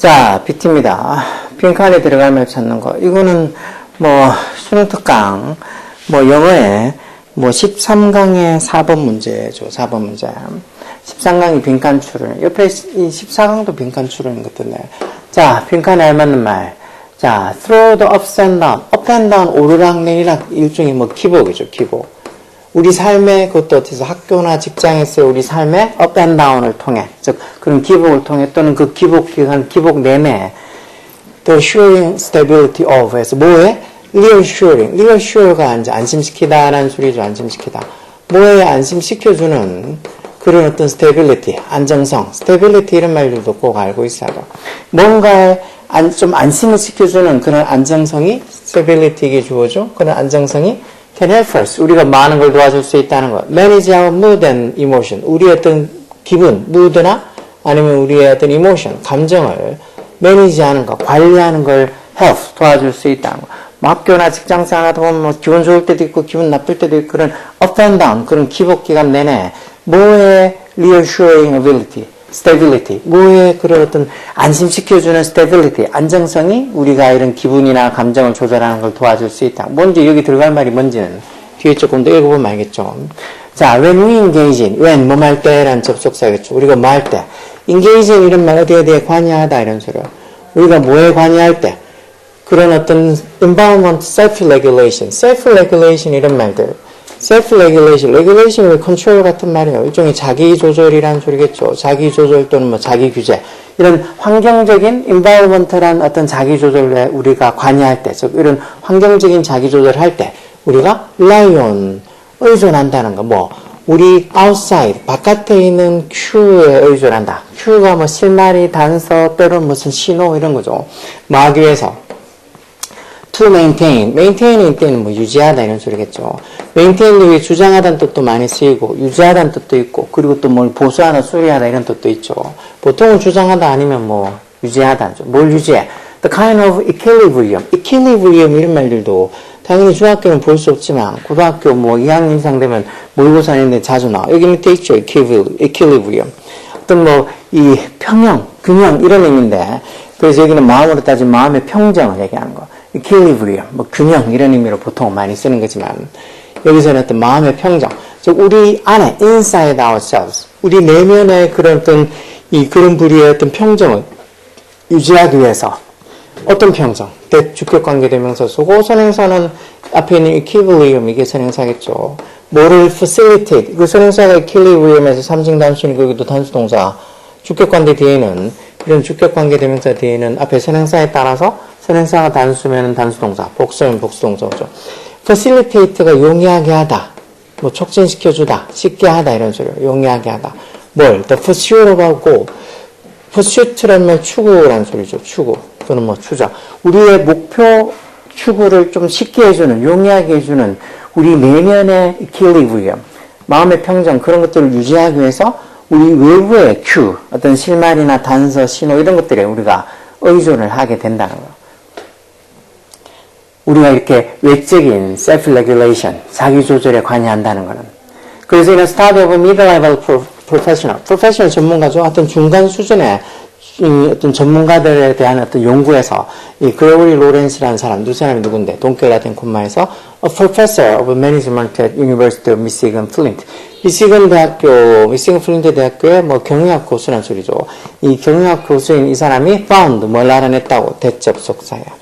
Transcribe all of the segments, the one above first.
자, BT입니다. 빈칸에 들어가면 찾는 거. 이거는 뭐 수능 특강, 뭐 영어에 뭐 13강의 4번 문제죠. 4번 문제. 13강이 빈칸 추론. 옆에 이 14강도 빈칸 추론인 것 같은데. 자, 빈칸에 알맞는 말. 자, throw the ups and down. up and down, 오르락 내리락 일종의 뭐 기복이죠. 기복. 우리 삶의 그것도 어디서 학교나 직장에서 우리 삶의 up and down을 통해 즉 그런 기복을 통해 또는 그 기복 기간 기복 내내 the assuring stability of 해서 뭐에 reassuring reassure가 이제 안심시키다라는 소리죠 안심시키다 뭐에 안심시켜주는 그런 어떤 stability 안정성 stability 이런 말들도 꼭 알고 있어야 돼 뭔가에 안, 좀 안심을 시켜주는 그런 안정성이 stability에게 주어져 그런 안정성이 can help us. 우리가 많은 걸 도와줄 수 있다는 것. manage our mood and emotion. 우리의 어떤 기분, mood나 아니면 우리의 어떤 emotion, 감정을 manage하는 것, 관리하는 걸 help, 도와줄 수 있다는 것. 뭐 학교나 직장 생활 하다 보면 뭐 기분 좋을 때도 있고 기분 나쁠 때도 있고 그런 up and down, 그런 기복 기간 내내 뭐의 reassuring ability, stability, 뭐의 그런 어떤 안심시켜주는 stability, 안정성이 우리가 이런 기분이나 감정을 조절하는 걸 도와줄 수 있다. 뭔지 여기 들어갈 말이 뭔지는 뒤에 조금 더 읽어보면 알겠죠. 자, when we engage in, when, 뭐 할 때라는 접속사겠죠. 우리가 뭐 할 때. engage in 이런 말 어디에 어디에 관여하다 이런 소리요. 우리가 뭐에 관여할 때. 그런 어떤 environment self-regulation, self-regulation 이런 말들. Self-regulation, regulation은 control 같은 말이에요. 일종의 자기 조절이라는 소리겠죠. 자기 조절 또는 뭐 자기 규제. 이런 환경적인 environment란 어떤 자기 조절에 우리가 관여할 때, 즉 이런 환경적인 자기 조절할 때 우리가 on 의존한다는 거. 뭐 우리 outside 바깥에 있는 Q에 의존한다. Q가 뭐 실마리, 단서, 때론 무슨 신호 이런 거죠. 위해서 to maintain, maintain일 때는 뭐 유지하다 이런 소리겠죠. maintain이 주장하다는 뜻도 많이 쓰이고 유지하다는 뜻도 있고 그리고 또 뭘 보수하다, 수리하다 이런 뜻도 있죠. 보통은 주장하다 아니면 뭐 유지하다죠. 뭘 유지해? The kind of equilibrium, equilibrium 이런 말들도 당연히 중학교는 볼 수 없지만 고등학교 뭐 2학년 이상 되면 모의고사 있는데 자주 나와. 여기 밑에 있죠. equilibrium. 어떤 뭐 이 평형, 균형 이런 의미인데 그래서 여기는 마음으로 따지면 마음의 평정을 얘기하는 거. Equilibrium, 뭐 균형 이런 의미로 보통 많이 쓰는 거지만 여기서는 어떤 마음의 평정, 즉 우리 안에 inside ourselves, 우리 내면의 그런 어떤 이 그런 부류의 어떤 평정을 유지하기 위해서 어떤 평정, 대주격 관계대명사 쓰고 선행사는 앞에 있는 equilibrium 이게 선행사겠죠. 뭐를 facilitate, 그 선행사가 equilibrium에서 삼중 단순이고 여기도 단수 동사, 주격 관계 뒤에는 이런 주격 관계 대명사 뒤에는 앞에 선행사에 따라서 선행사가 단수면 단수동사, 복수면 복수동사죠. facilitate가 용이하게 하다, 뭐 촉진시켜주다, 쉽게 하다 이런 소리요. 용이하게 하다. 뭘? The pursuit of our goal. pursuit라는 말 추구라는 소리죠. 추구 또는 뭐 추적. 우리의 목표 추구를 좀 쉽게 해주는, 용이하게 해주는 우리 내면의 equilibrium, 마음의 평정 그런 것들을 유지하기 위해서 우리 외부의 큐, 어떤 실말이나 단서, 신호 이런 것들에 우리가 의존을 하게 된다는 거. 우리가 이렇게 외적인 self-regulation, 자기 조절에 관여한다는 거는. 그래서 이런 of mid-level professional, professional 전문가죠. 어떤 중간 수준의 이 어떤 전문가들에 대한 어떤 연구에서 이 그레고리 로렌스라는 사람, 누 사람이 누군데, 동계 라틴 콤마에서 a professor of management at University of Michigan Flint. 미시건 대학교, 미시건 플린트 대학교의 뭐 경영학 교수란 소리죠. 이 경영학 교수인 이 사람이 found 뭘 알아냈다고 대접 속사야.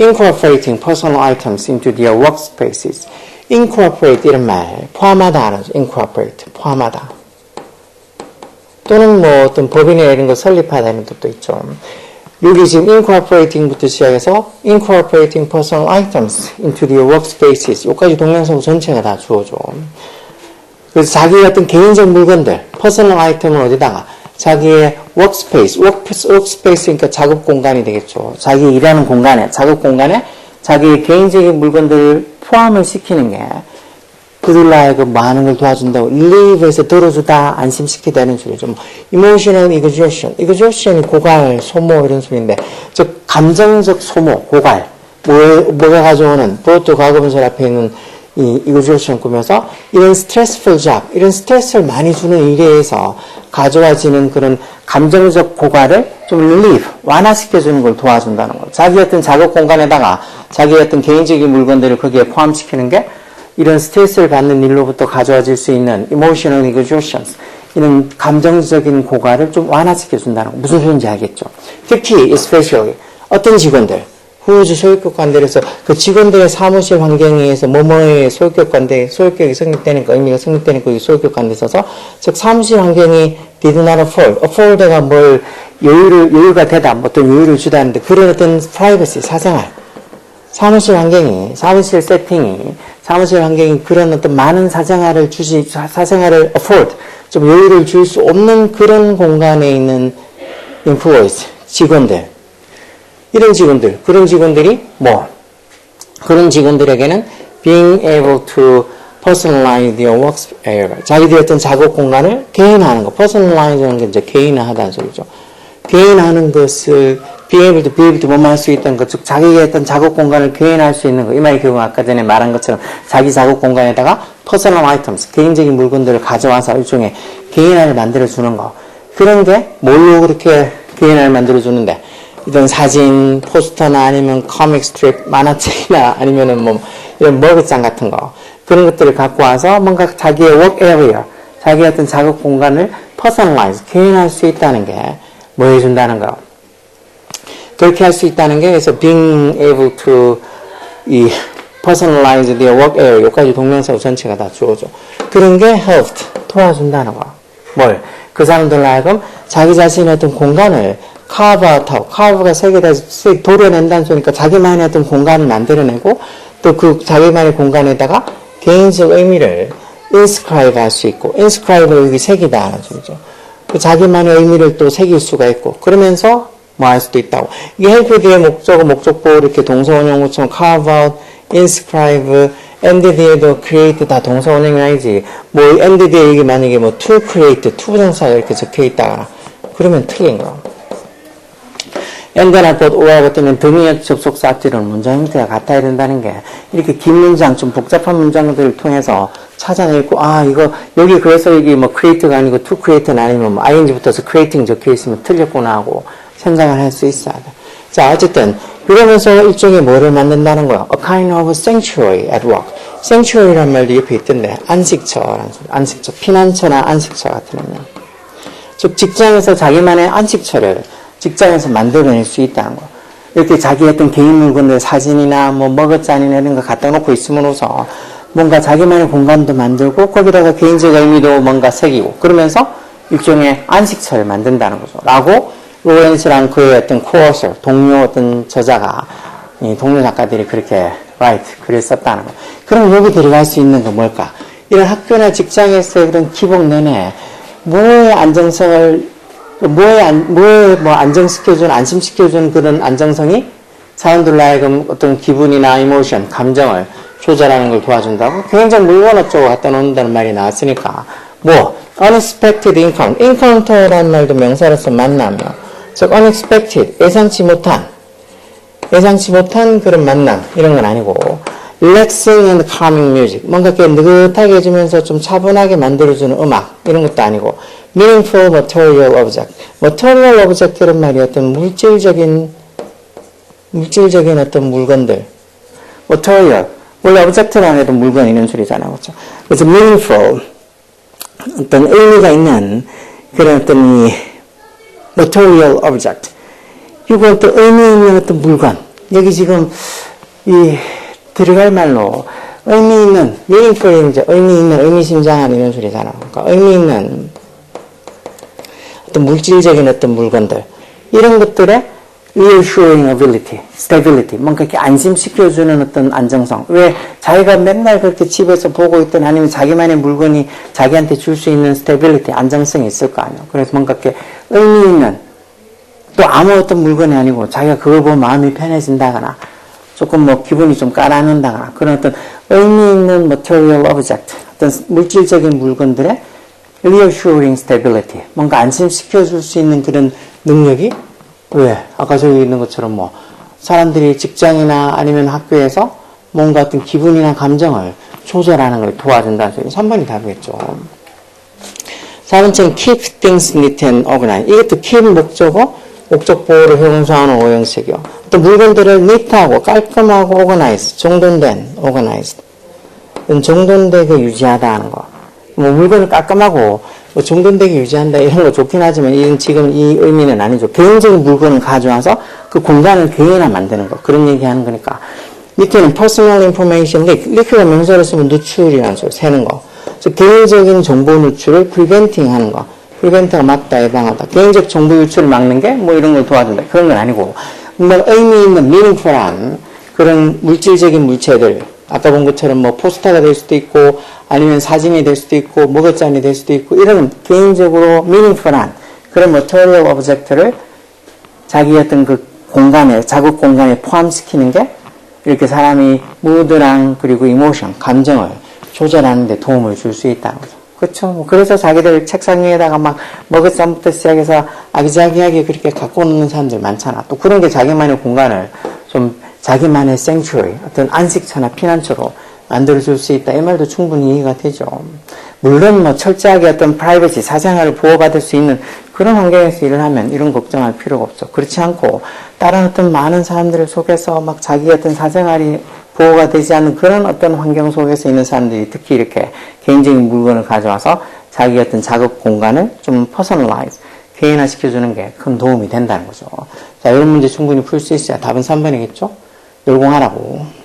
Incorporating personal items into their workspaces. Incorporate 이런 말 포함하다 하는 거죠. Incorporate 포함하다. 또는 뭐 어떤 법인에 이런 거 설립하다 이런 뜻도 있죠. 여기 지금 incorporating부터 시작해서 incorporating personal items into their workspaces. 여기까지 동명사구 전체가 다 주어져. 그래서 자기 어떤 개인적 물건들, 퍼스널 아이템을 어디다가 자기의 workspace, workspace, 그러니까 작업 공간이 되겠죠. 자기 일하는 공간에, 작업 공간에 자기의 개인적인 물건들을 포함을 시키는 게 그들로 하여금 많은 걸 도와준다고 relive에서 들어주다, 안심시키다 는 소리죠. 뭐 emotional exhaustion, exhaustion이 고갈, 소모 이런 소리인데 즉 감정적 소모, 고갈 뭐, 뭐가 가져오는 보또 과거분설 앞에 있는 이 exhaustion 꾸며서 이런 stressful job, 이런 스트레스를 많이 주는 일에 의해서 가져와지는 그런 감정적 고갈을 좀 relieve, 완화시켜주는 걸 도와준다는 거. 자기 어떤 작업 공간에다가 자기 어떤 개인적인 물건들을 거기에 포함시키는 게 이런 스트레스를 받는 일로부터 가져와질 수 있는 emotional exhaustions, 이런 감정적인 고갈을 좀 완화시켜준다는 거. 무슨 소리인지 알겠죠? 특히, especially, 어떤 직원들, 후우주 소유격관들에서 그 직원들의 사무실 환경에 의해서 뭐뭐의 소유격관대, 소유격이 성립되니까, 의미가 성립되니까 이 소유격관대 있어서, 즉, 사무실 환경이 did not afford, afford가 뭘 여유를, 여유가 되다, 뭐 어떤 여유를 주다는데, 그런 어떤 privacy, 사생활, 사무실 환경이, 사무실 세팅이, 사무실 환경이 그런 어떤 많은 사생활을 사- 사생활을 afford, 좀 여유를 줄 수 없는 그런 공간에 있는 employees, 직원들. 이런 직원들, 그런 직원들이 뭐, 그런 직원들에게는 being able to personalize their work area. 자기들의 어떤 작업 공간을 개인화하는 거. personalize는 게 이제 개인화하다는 소리죠. 개인화하는 것을 be able to, be able to 뭐뭐 할 수 있다는 것, 즉 자기의 어떤 작업 공간을 개인화할 수 있는 거. 이 말이 결국 아까 전에 말한 것처럼 자기 작업 공간에다가 personal items, 개인적인 물건들을 가져와서 일종의 개인화를 만들어 주는 거. 그런 게 뭘로 그렇게 개인화를 만들어 주는데 이런 사진, 포스터나 아니면 코믹 스트립, 만화책이나 아니면은 뭐 이런 머그장 같은 거 그런 것들을 갖고 와서 뭔가 자기의 work area, 자기의 어떤 작업 공간을 personalize, 개인할 수 있다는 게 뭐 해준다는 거. 그렇게 할 수 있다는 게 그래서 being able to 이 personalize their work area 여기까지 동명사고 전체가 다 주어져. 그런 게 helped 도와준다는 거. 뭘? 그 사람들 하여금 자기 자신의 어떤 공간을 carve out 하고 carve가 세 개다 세- 도려낸다는 소리니까 자기만의 어떤 공간을 만들어내고 또 그 자기만의 공간에다가 개인적 의미를 inscribe 할수 있고 inscribe를 여기 새기다 하는 소리죠. 그 자기만의 의미를 또 새길 수가 있고 그러면서 뭐 할 수도 있다고. 이게 뒤에 목적어, 목적보 이렇게 동사원형처럼 carve out, inscribe, end 뒤에도 create 다 동사원형이 아니지. 뭐 뒤에 이게 만약에 뭐 to create, to 부정사가 이렇게 적혀 있다. 그러면 틀린 거야. End나 both or 같으면 등위의 접속사 앞뒤로는 문장 형태가 같아야 된다는 게 이렇게 긴 문장, 좀 복잡한 문장들을 통해서 찾아내고 아 이거 여기 그래서 여기 뭐 create가 아니고 to create는 아니면 뭐 ing 붙어서 creating 적혀 있으면 틀렸구나 하고 생각을 할 수 있어야 돼. 자 어쨌든 그러면서 일종의 뭐를 만든다는 거야. A kind of sanctuary at work. sanctuary란 말도 옆에 있던데 안식처라는 소리. 안식처, 피난처나 안식처 같은 의미. 즉 직장에서 자기만의 안식처를 직장에서 만들어낼 수 있다는 거. 이렇게 자기 어떤 개인 물건들 사진이나 뭐 머그잔이나 이런 거 갖다 놓고 있음으로써 뭔가 자기만의 공간도 만들고 거기다가 개인적 의미도 뭔가 새기고 그러면서 일종의 안식처를 만든다는 거죠. 라고 로렌스랑 그의 어떤 코어서 동료 어떤 저자가 이 동료 작가들이 그렇게 라이트 글을 썼다는 거. 그럼 여기 들어갈 수 있는 건 뭘까? 이런 학교나 직장에서의 그런 기복 내내 뭐의 안정성을 뭐에 안, 뭐에 뭐 안정시켜준 안심시켜준 그런 안정성이 사람들로 하여금 어떤 기분이나 이모션, 감정을 조절하는 걸 도와준다고 굉장히 물건 어쩌고 갖다 놓는다는 말이 나왔으니까. 뭐 unexpected encounter, encounter라는 말도 명사로서 만나며 즉 unexpected 예상치 못한 예상치 못한 그런 만남 이런 건 아니고 relaxing and calming music 뭔가 이렇게 느긋하게 해주면서 좀 차분하게 만들어주는 음악 이런 것도 아니고 meaningful material object material object 이런 말이 어떤 물질적인 물질적인 어떤 물건들 material 원래 object라는 해도 물건 이런 소리잖아요 그렇죠? 그래서 meaningful 어떤 의미가 있는 그런 어떤 이 material object 이거 어떤 의미 있는 어떤 물건. 여기 지금 이 들어갈 말로 의미 있는 meaningful 이제 의미 있는 의미심장한 이런 소리잖아. 그러니까 의미 있는 어떤 물질적인 어떤 물건들 이런 것들의 reassuring ability, stability, 뭔가 이렇게 안심시켜주는 어떤 안정성. 왜 자기가 맨날 그렇게 집에서 보고 있던 아니면 자기만의 물건이 자기한테 줄 수 있는 stability, 안정성이 있을 거 아니에요. 그래서 뭔가 이렇게 의미 있는 또 아무 어떤 물건이 아니고 자기가 그걸 보면 마음이 편해진다거나 조금 뭐 기분이 좀 깔아놓는다거나 그런 어떤 의미 있는 material object 어떤 물질적인 물건들의 reassuring stability 뭔가 안심시켜 줄 수 있는 그런 능력이 왜 아까 저기 있는 것처럼 뭐 사람들이 직장이나 아니면 학교에서 뭔가 어떤 기분이나 감정을 조절하는 걸 도와준다는 소리. 3번이 답이겠죠. 4번째는 keep things neat and organized. 이것도 keep 목적어, 목적 보호를 형성하는 오형식이요. 또 물건들을 neat하고 깔끔하고 organized, 정돈된, organized. 정돈되게 유지하다 하는 거. 뭐 물건을 깔끔하고 뭐 정돈되게 유지한다 이런 거 좋긴 하지만 이건 지금 이 의미는 아니죠. 개인적인 물건을 가져와서 그 공간을 개인화 만드는 거. 그런 얘기 하는 거니까. 밑에는 personal information leak. leak가 명사로 쓰면 누출이라는 소리, 새는 거. 그래서 개인적인 정보 누출을 preventing 하는 거. prevent가 막다, 예방하다. 개인적 정보 유출을 막는 게 뭐 이런 걸 도와준다. 그런 건 아니고. 뭐 의미 있는 meaningful한 그런 물질적인 물체들. 아까 본 것처럼 뭐 포스터가 될 수도 있고 아니면 사진이 될 수도 있고 먹을잔이 될 수도 있고 이런 개인적으로 meaningful한 그런 material object를 자기 어떤 그 공간에 자극 공간에 포함시키는 게 이렇게 사람이 무드랑 그리고 이모션 감정을 조절하는 데 도움을 줄수 거죠. 그렇죠. 뭐 그래서 자기들 책상 위에다가 막 먹을쌈부터 시작해서 아기자기하게 그렇게 갖고 오는 사람들 많잖아. 또 그런 게 자기만의 공간을 좀 자기만의 생츄리 어떤 안식처나 피난처로 만들어줄 수 있다. 이 말도 충분히 이해가 되죠. 물론 뭐 철저하게 어떤 프라이버시, 사생활을 보호받을 수 있는 그런 환경에서 일을 하면 이런 걱정할 필요가 없죠. 그렇지 않고 다른 어떤 많은 사람들을 속에서 막 자기 어떤 사생활이 보호가 되지 않는 그런 어떤 환경 속에서 있는 사람들이 특히 이렇게 개인적인 물건을 가져와서 자기 어떤 작업 공간을 좀 퍼스널라이즈, 개인화 시켜주는 게 큰 도움이 된다는 거죠. 자, 이런 문제 충분히 풀 수 있어야 답은 3번이겠죠? 열공하라고.